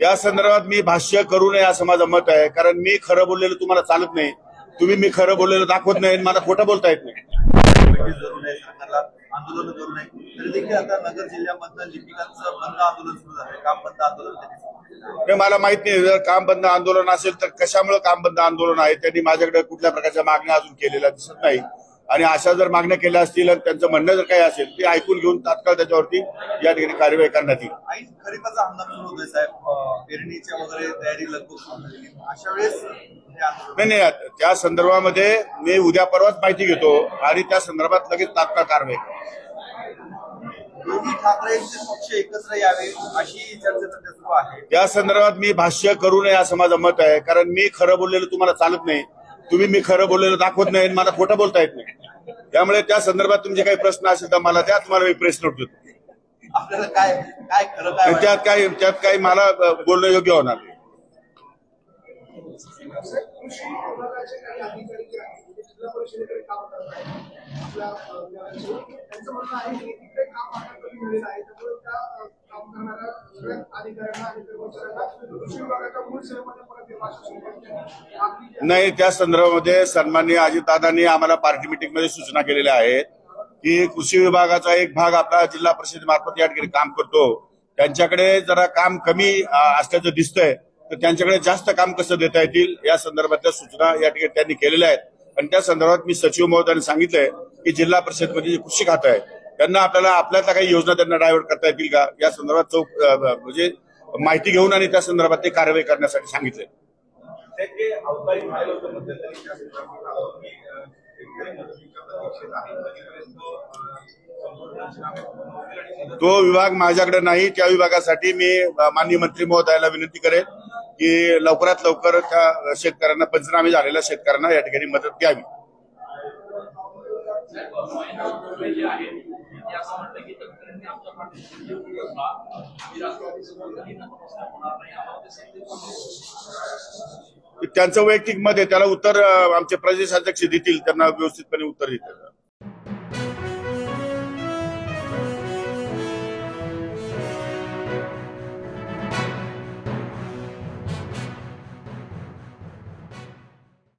त्या संदर्भात मी भाष्य करू नये असं माझं मत आहे. कारण मी खरं बोललेलं तुम्हाला चालत नाही. तुम्ही मी खरं बोललेलं दाखवत नाही मला खोटं बोलता येत नाही. आंदोलन करू नये तरी देखील आता नगर जिल्ह्यामधलं लिपिकांचं बंद आंदोलन सुरू झालंय काम बंद आंदोलन मला माहीत नाही. जर काम बंद आंदोलन असेल तर कशामुळे काम बंद आंदोलन आहे? त्यांनी माझ्याकडे कुठल्या प्रकारच्या मागण्या अजून केलेल्या दिसत नाही. आणि अशा जर मागण्या केल्या असतील आणि त्यांचं म्हणणं जर काही असेल ते ऐकून घेऊन तात्काळ त्याच्यावरती या ठिकाणी कार्यवाही करण्यात येईल. ऐन खरीपाचा हंगाम सुरू होतोय साहेब. अं, पेरणीच्या वगैरे तयारी लगभग सुरू झालेली आहे. अशा वेळेस आंदोलन नाही नाही त्या संदर्भामध्ये मी उद्या परवाच माहिती घेतो आणि त्या संदर्भात लगेच तात्काळ कारवाई. दोन्ही ठाकरेंचे पक्ष एकत्र यावे अशी चर्चा सध्या सुरू आहे. त्या संदर्भात मी भाष्य करू नये असं माझं मत आहे. कारण मी खरं बोललेलं तुम्हाला चालत नाही. तुम्ही मी खरं बोललेलं दाखवत नाही आणि मला खोटं बोलता येत नाही. त्यामुळे त्या संदर्भात तुमचे काही प्रश्न असेल तर मला त्या तुम्हाला मी प्रेस नोट देतो आपल्याला काय काय खरं काय आणि वाटतं? त्यात काही त्यात काही मला बोलणं योग्य होणार नाही अधिकाऱ्यांना आणि कर्मचाऱ्यांना कृषी विभागाच्या मूळ सेवेमध्ये नाही त्या संदर्भामध्ये सन्माननीय अजितदादांनी आम्हाला पार्टी मिटिंगमध्ये सूचना केलेल्या आहेत की कृषी विभागाचा एक भाग आपला जिल्हा परिषदेमार्फत या ठिकाणी काम करतो. त्यांच्याकडे जरा काम कमी असल्याचं दिसतंय तर त्यांच्याकडे जास्त काम कसं देता येतील या संदर्भातल्या सूचना या ठिकाणी त्यांनी केलेल्या आहेत. आणि त्या संदर्भात मी सचिव महोदयांनी सांगितलंय की जिल्हा परिषदमध्ये जे कृषी खातं आहे त्यांना आपल्याला आपल्यातल्या काही योजना त्यांना डायव्हर्ट करता येतील का? या संदर्भात चौक म्हणजे माहिती घेऊन आणि त्या संदर्भात ते कारवाई करण्यासाठी सांगितलंय साहेब, जे अवकाळी झालं होतं मध्यंतरी त्या संदर्भात, की, अं, शेतकरी मदतीच्या प्रतीक्षेत आहे. कधीपर्यंत, अं, संपूर्ण राजीनामे पूर्ण होतील आणि मदत तो विभाग माझ्याकडे नाही त्या विभागासाठी मी माननीय मंत्री महोदयाला विनंती करेन की लवकरात लवकर त्या शेतकऱ्यांना पंचनामे झालेल्या शेतकऱ्यांना या ठिकाणी मदत द्यावी त्यांचं वैयक्तिक मत आहे त्याला उत्तर आमचे प्रदेशाध्यक्ष देतील त्यांना व्यवस्थितपणे उत्तर देतील.